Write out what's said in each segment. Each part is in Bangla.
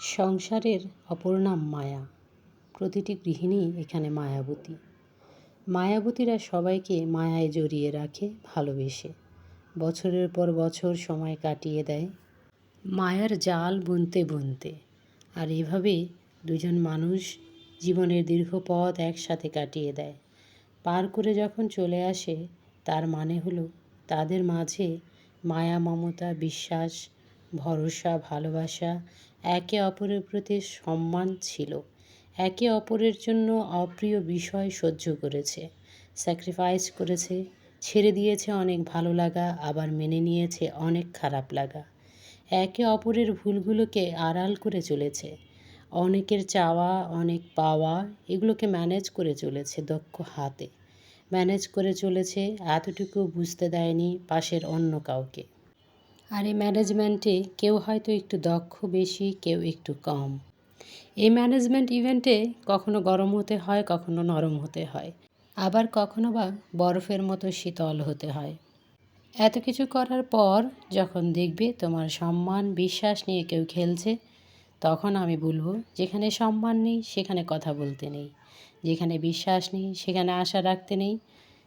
সংসারের অপর নাম মায়া। প্রতিটি গৃহিণী এখানে মায়াবতী। মায়াবতীরা সবাইকে মায়ায় জড়িয়ে রাখে, ভালোবেসে। বছরের পর বছর সময় কাটিয়ে দেয়। মায়ার জাল বুনতে বুনতে। আর এভাবে দুজন মানুষ জীবনের দীর্ঘ পথ একসাথে কাটিয়ে দেয়। পার করে যখন চলে আসে, তার মানে হলো তাদের মাঝে মায়া, মমতা, বিশ্বাস ভরসা, ভালোবাসা একে অপরের প্রতি সম্মান ছিল। একে অপরের জন্য অপ্রিয় বিষয় সহ্য করেছে স্যাক্রিফাইস করেছে, ছেড়ে দিয়েছে অনেক ভালো লাগা, আবার মেনে নিয়েছে অনেক খারাপ লাগা। একে অপরের ভুলগুলোকে আড়াল করে চলেছে, অনেকের চাওয়া, অনেক পাওয়া এগুলোকে ম্যানেজ করে চলেছে দক্ষ হাতে। ম্যানেজ করে চলেছে, এতটুকু বুঝতে দেয়নি পাশের অন্য কাউকে। আর এই ম্যানেজমেন্টে কেউ হয়তো একটু দক্ষ বেশি, কেউ একটু কম। এই ম্যানেজমেন্ট ইভেন্টে কখনো গরম হতে হয়, কখনো নরম হতে হয়। আবার কখনো বা বরফের মতো শীতল হতে হয়। এত কিছু করার পর যখন দেখবে তোমার সম্মান, বিশ্বাস নিয়ে কেউ খেলছে, তখন আমি বলব, যেখানে সম্মান নেই, সেখানে কথা বলতে নেই। যেখানে বিশ্বাস নেই, সেখানে আশা রাখতে নেই।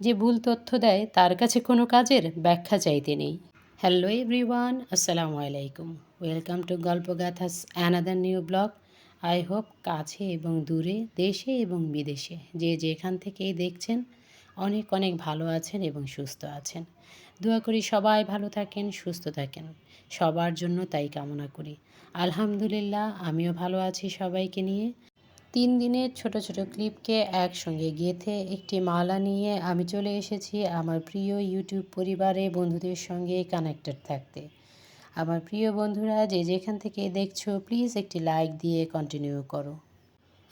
যে ভুল তথ্য দেয়, তার কাছে কোনো কাজের ব্যাখ্যা চাইতে নেই। হ্যালো এভরিওয়ান আসসালামু আলাইকুম ওয়েলকাম টু গল্প গল্পগাথাস another new blog I hope কাছে এবং দূরে, দেশে এবং বিদেশে যে যেখান থেকেই দেখছেন, অনেক অনেক ভালো আছেন এবং সুস্থ আছেন। দোয়া করি সবাই ভালো থাকেন, সুস্থ থাকেন। সবার জন্য তাই কামনা করি। আলহামদুলিল্লাহ, আমিও ভালো আছি সবাইকে নিয়ে। তিন দিনের ছোট ছোট ক্লিপকে একসঙ্গে গেঁথে একটি মালা নিয়ে আমি চলে এসেছি আমার প্রিয় ইউটিউব পরিবারে বন্ধুদের সঙ্গে কানেক্টেড থাকতে। আমার প্রিয় বন্ধুরা, যে যেখান থেকে দেখছ, প্লিজ একটি লাইক দিয়ে কন্টিনিউ করো।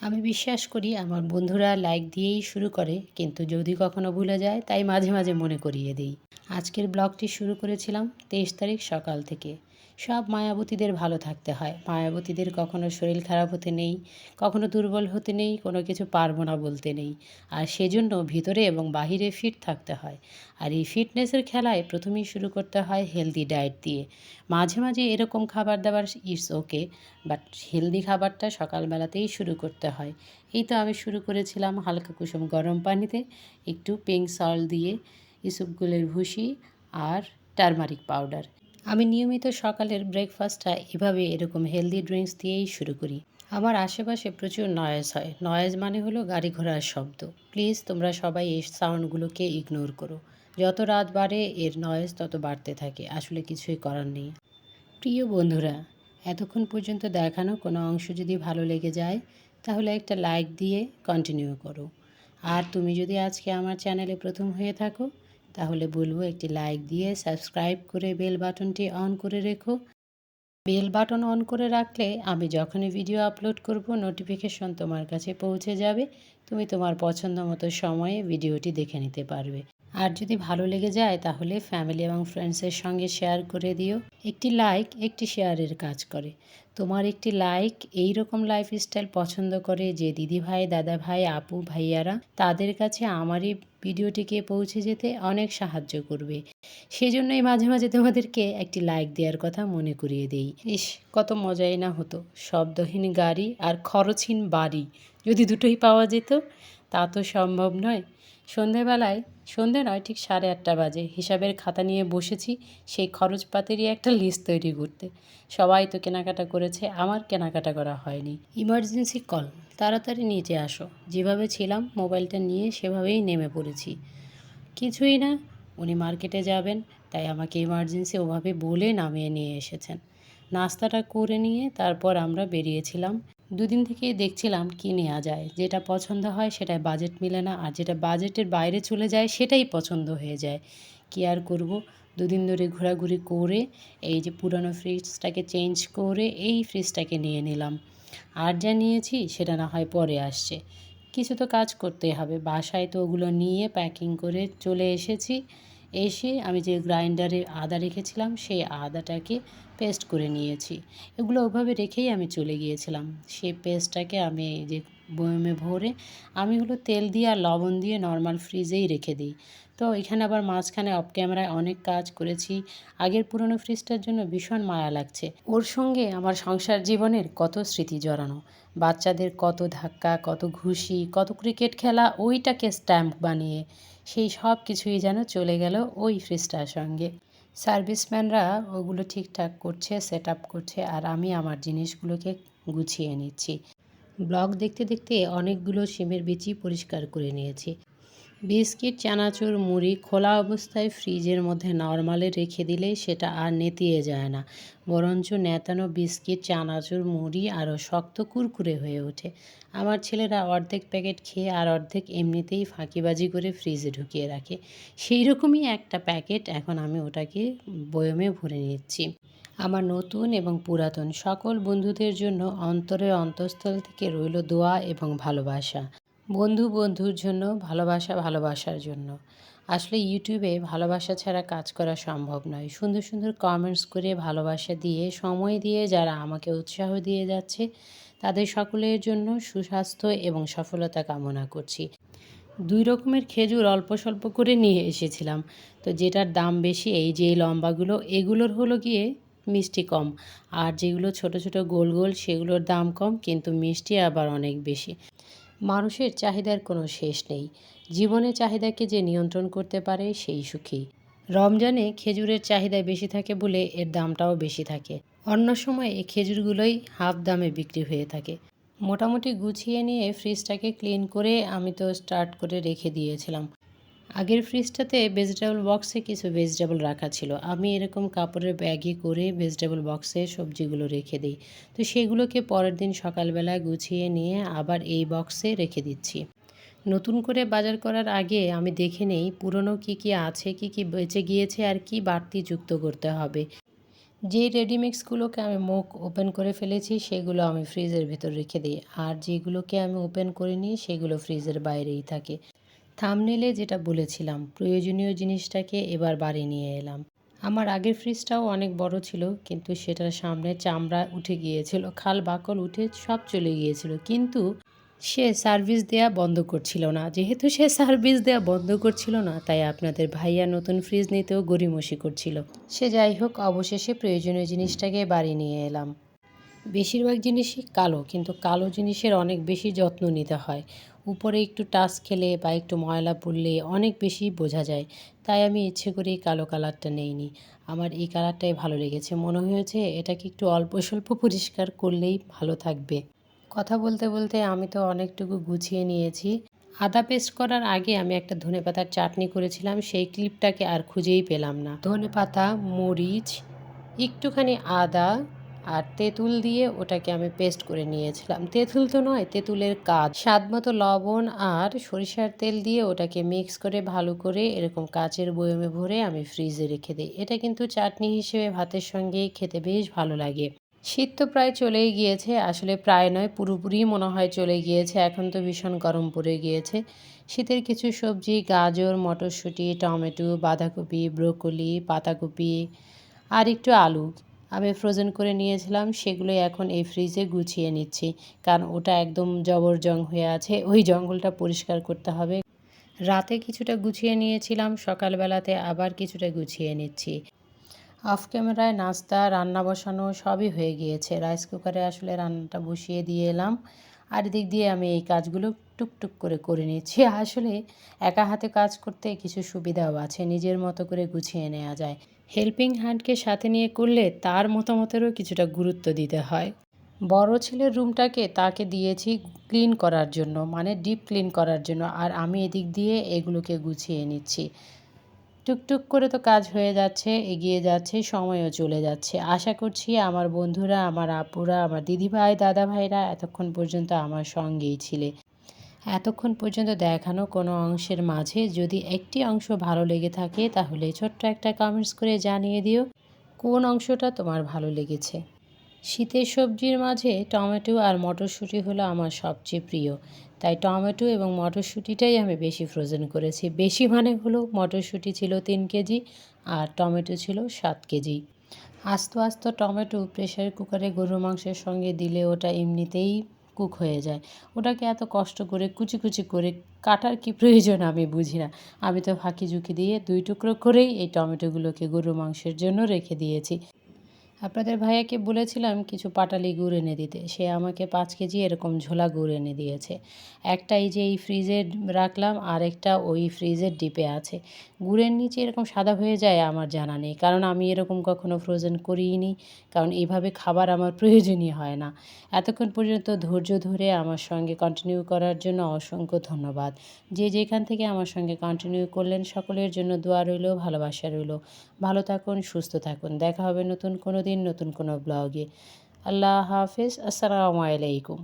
আমি বিশ্বাস করি, আমার বন্ধুরা লাইক দিয়েই শুরু করে, কিন্তু যদি কখনো ভুলে যায়, তাই মাঝে মাঝে মনে করিয়ে দিই। আজকের ব্লগটি শুরু করেছিলাম তেইশ তারিখ সকাল থেকে। সব মায়াবতীদের ভালো থাকতে হয়। মায়াবতীদের কখনো শরীর খারাপ হতে নেই, কখনো দুর্বল হতে নেই, কোনো কিছু পারব না বলতে নেই। আর সেজন্য ভিতরে এবং বাহিরে ফিট থাকতে হয়। আর এই ফিটনেসের খেলায় প্রথমেই শুরু করতে হয় হেলদি ডায়েট দিয়ে। মাঝে মাঝে এরকম খাবার দাবার ইটস ওকে বাট হেলদি খাবারটা সকালবেলাতেই শুরু করতে হয়। এই তো আমি শুরু করেছিলাম হালকা কুসুম গরম পানিতে, একটু পিঙ্ক সল্ট দিয়ে, ইসুপগুলের ভুসি আর টারমারিক পাউডার আমি নিয়মিত সকালের ব্রেকফাস্টটা এভাবে এরকম হেলদি ড্রিঙ্কস দিয়েই শুরু করি। আমার আশেপাশে প্রচুর নয়েজ হয়। নয়েজ মানে হলো গাড়ি ঘোড়ার শব্দ। প্লিজ তোমরা সবাই এই সাউন্ডগুলোকে ইগনোর করো। যত রাত বাড়ে, এর নয়েজ তত বাড়তে থাকে। আসলে কিছুই করার নেই। প্রিয় বন্ধুরা, এতক্ষণ পর্যন্ত দেখানো কোনো অংশ যদি ভালো লেগে যায়, তাহলে একটা লাইক দিয়ে কন্টিনিউ করো। আর তুমি যদি আজকে আমার চ্যানেলে প্রথম হয়ে থাকো তাহলে বলব একটি লাইক দিয়ে সাবস্ক্রাইব করে বেল বাটনটি অন করে রেখো। বেল বাটন অন করে রাখলে আমি যখনই ভিডিও আপলোড করব নোটিফিকেশন তোমার কাছে পৌঁছে যাবে। তুমি তোমার পছন্দ মতো সময়ে ভিডিওটি দেখে নিতে পারবে। আর যদি ভালো লেগে যায়, তাহলে ফ্যামিলি এবং ফ্রেন্ডসের সঙ্গে শেয়ার করে দিও। একটি লাইক একটি শেয়ারের কাজ করে। তোমার একটি লাইক এই রকম লাইফস্টাইল পছন্দ করে যে দিদি ভাই দাদা ভাই আপু, ভাইয়ারা, তাদের কাছে আমার এই ভিডিওটিকে পৌঁছে যেতে অনেক সাহায্য করবে। সেজন্যই মাঝে মাঝে তোমাদেরকে একটি লাইক দেওয়ার কথা মনে করিয়ে দেই। ইস, কত মজাই না হতো। শব্দহীন গাড়ি আর খরচহীন বাড়ি। যদি দুটোই পাওয়া যেত, তা তো সম্ভব নয়। সন্ধেবেলায়, সন্ধে নয়, ঠিক সাড়ে আটটা বাজে। হিসাবের খাতা নিয়ে বসেছি, সেই খরচপাতিরই একটা লিস্ট তৈরি করতে। সবাই তো কেনাকাটা করেছে, আমার কেনাকাটা করা হয়নি। ইমার্জেন্সি কল তাড়াতাড়ি নিচে আসো। যেভাবে ছিলাম, মোবাইলটা নিয়ে সেভাবেই নেমে পড়েছি। কিছুই না, উনি মার্কেটে যাবেন, তাই আমাকে ইমার্জেন্সি ওভাবে বলে নামিয়ে নিয়ে এসেছেন। নাস্তাটা করে নিয়ে তারপর আমরা বেরিয়েছিলাম। দুদিন থেকে দেখছিলাম কী নেওয়া যায়। যেটা পছন্দ হয় সেটাই বাজেট মিলে না, আর যেটা বাজেটের বাইরে চলে যায় সেটাই পছন্দ হয়ে যায়। কী আর করব? দুদিন ধরে ঘোরাঘুরি করে, এই যে পুরনো ফ্রিজটাকে চেঞ্জ করে, এই ফ্রিজটাকে নিয়ে নিলাম। আর যা নিয়েছি সেটা না হয় পরে আসছে। কিছু তো কাজ করতে হবে। বাসায় তো ওগুলো নিয়ে প্যাকিং করে চলে এসেছি। এসে আমি যে গ্রাইন্ডারে আদা রেখেছিলাম, সেই আদাটাকে পেস্ট করে নিয়েছি। এগুলো ওভাবে রেখেই আমি চলে গিয়েছিলাম। সেই পেস্টটাকে আমি যে বয়মে ভরে আমি হলো তেল দিয়ে আর লবণ দিয়ে নর্মাল ফ্রিজেই রেখে দিই। তো এখানে আবার মাঝখানে অফ ক্যামেরায় অনেক কাজ করেছি। আগের পুরনো ফ্রিজটার জন্য ভীষণ মায়া লাগছে। ওর সঙ্গে আমার সংসার জীবনের কত স্মৃতি জড়ানো। বাচ্চাদের কত ধাক্কা, কত ঘুষি, কত ক্রিকেট খেলা, ওইটাকে স্ট্যাম্প বানিয়ে সেই সব কিছুই যেন চলে গেল ওই ফ্রিজটার সঙ্গে। সার্ভিসম্যানরা ওগুলো ঠিকঠাক করছে সেট আপ করছে আর আমি আমার জিনিসগুলোকে গুছিয়ে নিচ্ছি। ব্লগ দেখতে দেখতে অনেকগুলো সিমের বিচি পরিষ্কার করে নিয়েছি। বিস্কিট, চানাচুর, মুড়ি খোলা অবস্থায় ফ্রিজের মধ্যে নর্মালে রেখে দিলে সেটা আর নেতিয়ে যায় না। বরঞ্চ নেতানো বিস্কিট, চানাচুর, মুড়ি আরও শক্ত কুরকুরে হয়ে ওঠে। আমার ছেলেরা অর্ধেক প্যাকেট খেয়ে আর অর্ধেক এমনিতেই ফাঁকিবাজি করে ফ্রিজে ঢুকিয়ে রাখে। সেই রকমই একটা প্যাকেট এখন আমি ওটাকে বয়মে ভরে নিচ্ছি। আমার নতুন এবং পুরাতন সকল বন্ধুদের জন্য অন্তরের অন্তঃস্থল থেকে রইল দোয়া এবং ভালোবাসা। বন্ধু বন্ধুর জন্য, ভালোবাসা ভালোবাসার জন্য। আসলে ইউটিউবে ভালোবাসা ছাড়া কাজ করা সম্ভব নয়। সুন্দর সুন্দর কমেন্টস করে ভালোবাসা দিয়ে, সময় দিয়ে যারা আমাকে উৎসাহ দিয়ে যাচ্ছে, তাদের সকলের জন্য সুস্বাস্থ্য এবং সফলতা কামনা করছি। দুই রকমের খেজুর অল্প স্বল্প করে নিয়ে এসেছিলাম। তো যেটার দাম বেশি, এই যে লম্বাগুলো, এগুলোর হলো গিয়ে মিষ্টি কম। আর যেগুলো ছোট ছোট গোল গোল, সেগুলোর দাম কম, কিন্তু মিষ্টি আবার অনেক বেশি। মানুষের চাহিদার কোনো শেষ নেই। জীবনে চাহিদাকে যে নিয়ন্ত্রণ করতে পারে সেই সুখী। রমজানে খেজুরের চাহিদা বেশি থাকে বলে এর দামটাও বেশি থাকে। অন্য সময় এই খেজুরগুলোই হাফ দামে বিক্রি হয়ে থাকে। মোটামুটি গুছিয়ে নিয়ে ফ্রিজটাকে ক্লিন করে আমি তো স্টার্ট করে রেখে দিয়েছিলাম। আগের ফ্রিজটাতে ভেজিটেবল বক্সে কিছু ভেজিটেবল রাখা ছিল। আমি এরকম কাপড়ের ব্যাগে করে ভেজিটেবল বক্সে সবজিগুলো রেখে দিই। তো সেগুলোকে পরের দিন সকালবেলা গুছিয়ে নিয়ে আবার এই বক্সে রেখে দিচ্ছি। নতুন করে বাজার করার আগে আমি দেখে নেই পুরনো কি কি আছে, কি কি বেঁচে গিয়েছে আর কি বাড়তি যুক্ত করতে হবে। যে রেডিমিক্সগুলোকে আমি মুখ ওপেন করে ফেলেছি, সেগুলো আমি ফ্রিজের ভেতর রেখে দিই। আর যেগুলোকে আমি ওপেন করিনি, সেগুলো ফ্রিজের বাইরেই থাকে। থামনেলে যেটা বলেছিলাম, প্রয়োজনীয় জিনিসটাকে এবার বাড়ি নিয়ে এলাম। আমার আগের ফ্রিজটাও অনেক বড় ছিল, কিন্তু সেটার সামনে চামড়া উঠে গিয়েছিল, খাল বাকল উঠে সব চলে গিয়েছিল, কিন্তু সে সার্ভিস দেয়া বন্ধ করছিল না। যেহেতু সে সার্ভিস দেয়া বন্ধ করছিল না, তাই আপনাদের ভাইয়া নতুন ফ্রিজ নিতেও গড়িমসি করছিল। সে যাই হোক, অবশেষে প্রয়োজনীয় জিনিসটাকে বাড়ি নিয়ে এলাম। বেশিরভাগ জিনিসই কালো, কিন্তু কালো জিনিসের অনেক বেশি যত্ন নিতে হয়। উপরে একটু টাচ খেলে বা একটু ময়লা পড়লে অনেক বেশি বোঝা যায়। তাই আমি ইচ্ছে করেই কালো কালারটা নেইনি। আমার এই কালারটাই ভালো লেগেছে। মনে হয়েছে এটাকে একটু অল্প স্বল্প পরিষ্কার করলেই ভালো থাকবে। কথা বলতে বলতে আমি তো অনেকটুকু গুছিয়ে নিয়েছি। আদা পেস্ট করার আগে আমি একটা ধনে পাতার চাটনি করেছিলাম। সেই ক্লিপটাকে আর খুঁজেই পেলাম না। ধনে পাতা মরিচ, একটুখানি আদা আর তেঁতুল দিয়ে ওটাকে আমি পেস্ট করে নিয়েছিলাম। তেঁতুল তো নয়, তেঁতুলের কাজ। স্বাদ মতো লবণ আর সরিষার তেল দিয়ে ওটাকে মিক্স করে ভালো করে এরকম কাচের বয়মে ভরে আমি ফ্রিজে রেখে দিই। এটা কিন্তু চাটনি হিসেবে ভাতের সঙ্গে খেতে বেশ ভালো লাগে। শীত তো প্রায় চলেই গিয়েছে, আসলে প্রায় নয়, পুরোপুরি মনে হয় চলে গিয়েছে। এখন তো ভীষণ গরম পড়ে গিয়েছে। শীতের কিছু সবজি, গাজর, মটরশুঁটি, টমেটো, বাঁধাকপি, ব্রোকলি, পাতাকপি আর একটু আলু। আমি ফ্রোজেন করে নিয়েছিলাম সেগুলো এখন এই ফ্রিজে গুছিয়ে নিচ্ছি। কারণ ওটা একদম জবরজং হয়ে আছে, ওই জঙ্গলটা পরিষ্কার করতে হবে। রাতে কিছুটা গুছিয়ে নিয়েছিলাম, সকালবেলাতে আবার কিছুটা গুছিয়ে নিচ্ছি। অফ ক্যামেরায় নাস্তা, রান্না বসানো সবই হয়ে গিয়েছে। রাইস কুকারে আসলে রান্নাটা বসিয়ে দিয়ে এলাম। আর এদিক দিয়ে আমি এই কাজগুলো টুকটুক করে করে নিচ্ছি। আসলে একা হাতে কাজ করতে কিছু সুবিধাও আছে, নিজের মতো করে গুছিয়ে নেওয়া যায়। হেল্পিং হ্যান্ডকে সাথে নিয়ে করলে তার মতামতেরও কিছুটা গুরুত্ব দিতে হয়। বড় ছেলের রুমটাকে তাকে দিয়েছি ক্লিন করার জন্য মানে ডিপ ক্লিন করার জন্য, আর আমি এদিক দিয়ে এগুলোকে গুছিয়ে নিচ্ছি। টুকটুক করে তো কাজ হয়ে যাচ্ছে, এগিয়ে যাচ্ছে, সময়ও চলে যাচ্ছে। আশা করছি আমার বন্ধুরা, আমার আপুরা, আমার দিদিভাই, দাদাভাইরা এতক্ষণ পর্যন্ত আমার সঙ্গেই ছিলে। এতক্ষণ পর্যন্ত দেখানো কোনো অংশের মাঝে যদি একটি অংশ ভালো লেগে থাকে, তাহলে ছোট্ট একটা কমেন্টস করে জানিয়ে দিও, কোন অংশটা তোমার ভালো লেগেছে? শীতের সবজির মাঝে টমেটো আর মটরশুঁটি হলো আমার সবচেয়ে প্রিয়। তাই টমেটো এবং মটরশুঁটিটাই আমি বেশি ফ্রোজেন করেছি। বেশি মানে হলো মটরশুঁটি ছিল তিন কেজি আর টমেটো ছিল সাত কেজি। আস্ত আস্ত টমেটো প্রেশার কুকারে গরুর মাংসের সঙ্গে দিলে ওটা এমনিতেই কুক হয়ে যায়। ওটাকে এত কষ্ট করে, কুচি কুচি করে কাটার কি প্রয়োজন আমি বুঝি না। আমি তো ফাঁকি ঝুঁকি দিয়ে দুই টুকরো করেই এই টমেটোগুলোকে গরু মাংসের জন্য রেখে দিয়েছি। আপনাদের ভাইয়াকে বলেছিলাম কিছু পাটালি গুড় এনে দিতে। সে আমাকে পাঁচ কেজি এরকম ঝোলা গুড় এনে দিয়েছে। একটা এই যে এই ফ্রিজে রাখলাম আর একটা ওই ফ্রিজের ডিপে আছে। গুড়ের নিচে এরকম সাদা হয়ে যায় আমার জানা নেই, কারণ আমি এরকম কখনো ফ্রোজেন করিনি, কারণ এইভাবে খাবার আমার প্রয়োজনই হয় না। এতক্ষণ পর্যন্ত ধৈর্য ধরে আমার সঙ্গে কন্টিনিউ করার জন্য অসংখ্য ধন্যবাদ। যে যেখান থেকে আমার সঙ্গে কন্টিনিউ করলেন, সকলের জন্য দোয়া রইল, ভালোবাসা রইল। ভালো থাকুন, সুস্থ থাকুন। দেখা হবে নতুন কোনো দিন নতুন কোনো ব্লগে আল্লাহ হাফিজ আসসালামু আলাইকুম।